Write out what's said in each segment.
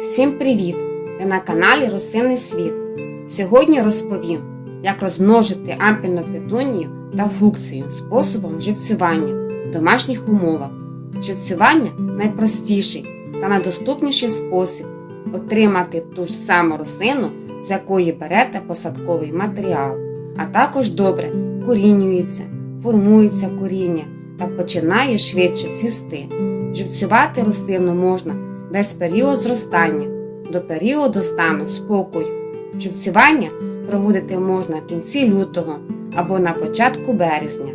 Усім привіт! Ви на каналі Росинний світ. Сьогодні розповім, як розмножити ампільну петунію та фуксію способом живцювання в домашніх умовах. Живцювання найпростіший та найдоступніший спосіб отримати ту ж саму рослину, з якої берете посадковий матеріал, а також добре корінюється, формується коріння та починає швидше цвісти. Живцювати рослину можна весь період зростання до періоду стану спокою. Живцювання проводити можна в кінці лютого або на початку березня.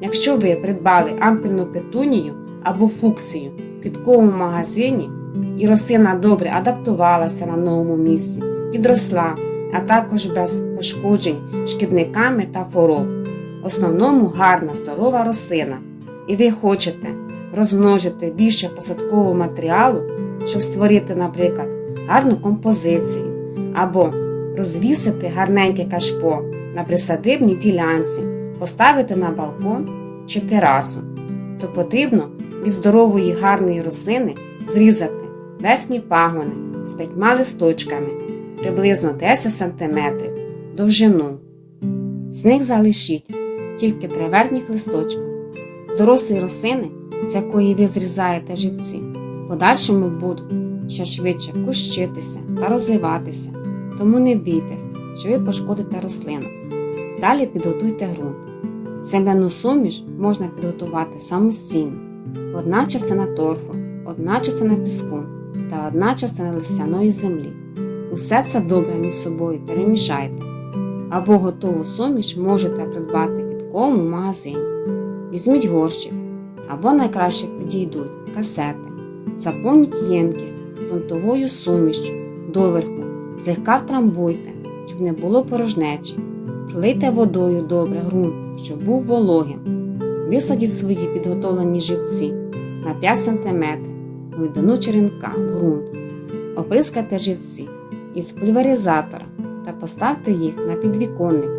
Якщо ви придбали ампільну петунію або фуксію в квітковому магазині і рослина добре адаптувалася на новому місці, підросла, а також без пошкоджень шкідниками та хвороб. В основному гарна здорова рослина, і ви хочете розмножити більше посадкового матеріалу, щоб створити, наприклад, гарну композицію, або розвісити гарненьке кашпо на присадибній ділянці, поставити на балкон чи терасу, то потрібно від здорової гарної рослини зрізати верхні пагони з п'ятьма листочками приблизно 10 см довжину. З них залишіть тільки три верхніх листочка. З дорослої рослини, з якої ви зрізаєте живці, подальшому будуть ще швидше кущитися та розвиватися, тому не бійтесь, що ви пошкодите рослину. Далі підготуйте ґрунт. Земляну суміш можна підготувати самостійно. Одна частина торфу, одна частина піску та одна частина листяної землі. Усе це добре між собою перемішайте. Або готову суміш можете придбати в магазині. Візьміть горщик, або найкраще підійдуть касети. Заповніть ємкість ґрунтовою сумішчю доверху, злегка втрамбуйте, щоб не було порожнечі. Пролийте водою добре ґрунт, щоб був вологим. Висадіть свої підготовлені живці на 5 см глибину черенка в ґрунт. Оприскайте живці із пульверизатора та поставте їх на підвіконник,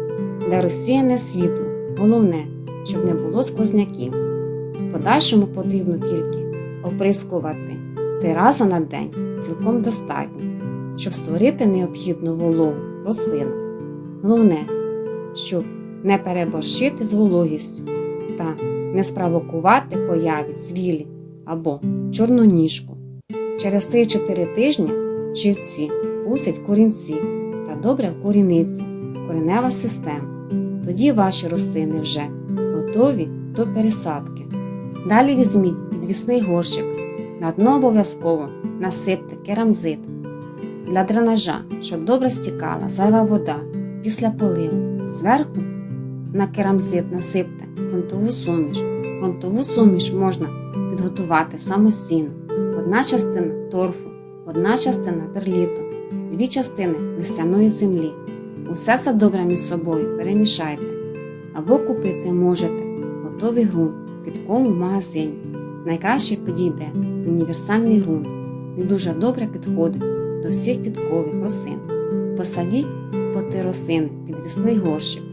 де розсіяне світло. Головне, щоб не було сквозняків. В подальшому потрібно тільки оприскувати три рази на день цілком достатньо, щоб створити необхідну вологу рослину. Головне, щоб не переборщити з вологістю та не спровокувати появі звілі або чорноніжку. Через 3-4 тижні живці пустять корінці та добре вкоріниться коренева система. Тоді ваші рослини вже готові до пересадки. Далі візьміть підвісний горщик. На дно обов'язково насипте керамзит для дренажа, щоб добре стікала зайва вода після поливу. Зверху на керамзит насипте ґрунтову суміш. Ґрунтову суміш можна підготувати самостійно. Одна частина торфу, одна частина перліту, дві частини листяної землі. Усе це добре між собою перемішайте. Або купити можете готовий ґрунт в квітковому магазині. Найкраще підійде універсальний ґрунт. Він дуже добре підходить до всіх квіткових рослин. Посадіть по три рослини підвісний горщик.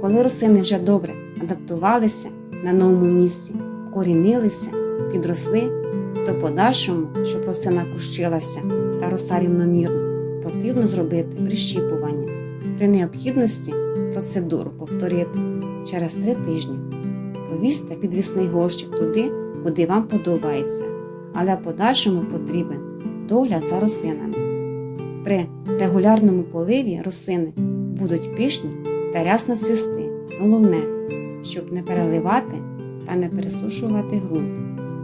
Коли рослини вже добре адаптувалися на новому місці, вкорінилися, підросли, то подальшому, щоб рослина кущилася та росла рівномірно, потрібно зробити прищіпування. При необхідності процедуру повторити через три тижні. Повісьте підвісний горщик туди, куди вам подобається, але подальшому потрібен догляд за рослинами. При регулярному поливі рослини будуть пишні та рясно цвісти. Головне, щоб не переливати та не пересушувати ґрунт.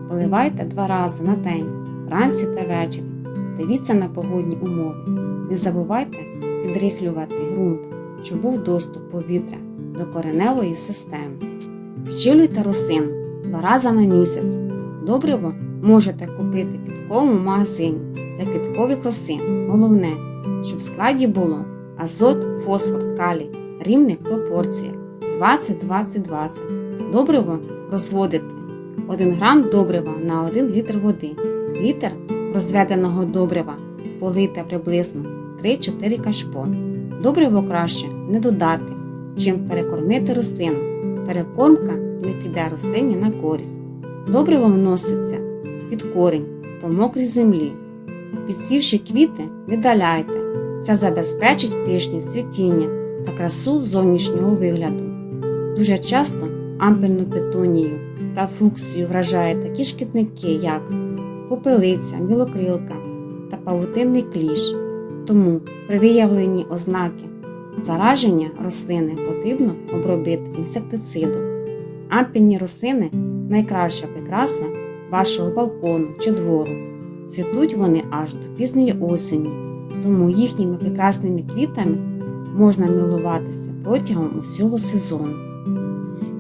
Поливайте два рази на день, вранці та ввечері. Дивіться на погодні умови. Не забувайте підрихлювати ґрунт, щоб був доступ повітря до кореневої системи. Вчилюйте рослину два рази на місяць. Добриво можете купити в квітковому магазині для квіткових рослин. Головне, щоб в складі було азот, фосфор, калій, рівних пропорціях 20-20-20. Добриво розводити 1 грам добрива на 1 літр води. Літр розведеного добрива полийте приблизно 3-4 кашпо. Добриво краще не додати, чим перекормити рослину. Перекормка не піде рослині на користь. Добриво вноситься під корінь по мокрій землі. Підсівши квіти, видаляйте. Це забезпечить пишність цвітіння та красу зовнішнього вигляду. Дуже часто ампельну петунію та фуксію вражають такі шкідники, як попелиця, білокрилка та павутинний кліш. Тому при виявленні ознаки зараження рослини потрібно обробити інсектицидом. Ампельні рослини найкраща прикраса вашого балкону чи двору. Цвітуть вони аж до пізньої осені, тому їхніми прекрасними квітами можна милуватися протягом усього сезону.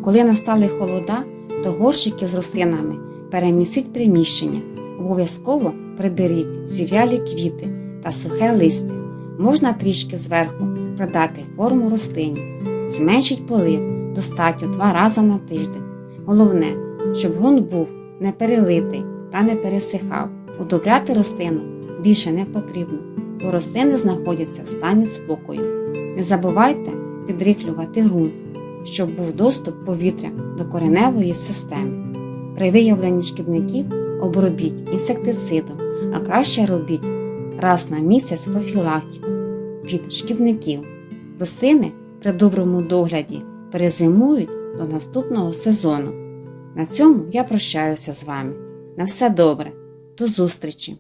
Коли настали холода, то горщики з рослинами перемісіть приміщення. Обов'язково приберіть зів'ялі квіти та сухе листя. Можна трішки зверху придати форму рослині. Зменшіть полив достатньо два рази на тиждень. Головне, щоб ґрунт був не перелитий та не пересихав. Удобряти рослину більше не потрібно, бо рослини знаходяться в стані спокою. Не забувайте підрихлювати ґрунт, щоб був доступ повітря до кореневої системи. При виявленні шкідників обробіть інсектицидом, а краще робіть раз на місяць профілактику від шкідників. Рослини при доброму догляді перезимують до наступного сезону. На цьому я прощаюся з вами. На все добре, до зустрічі!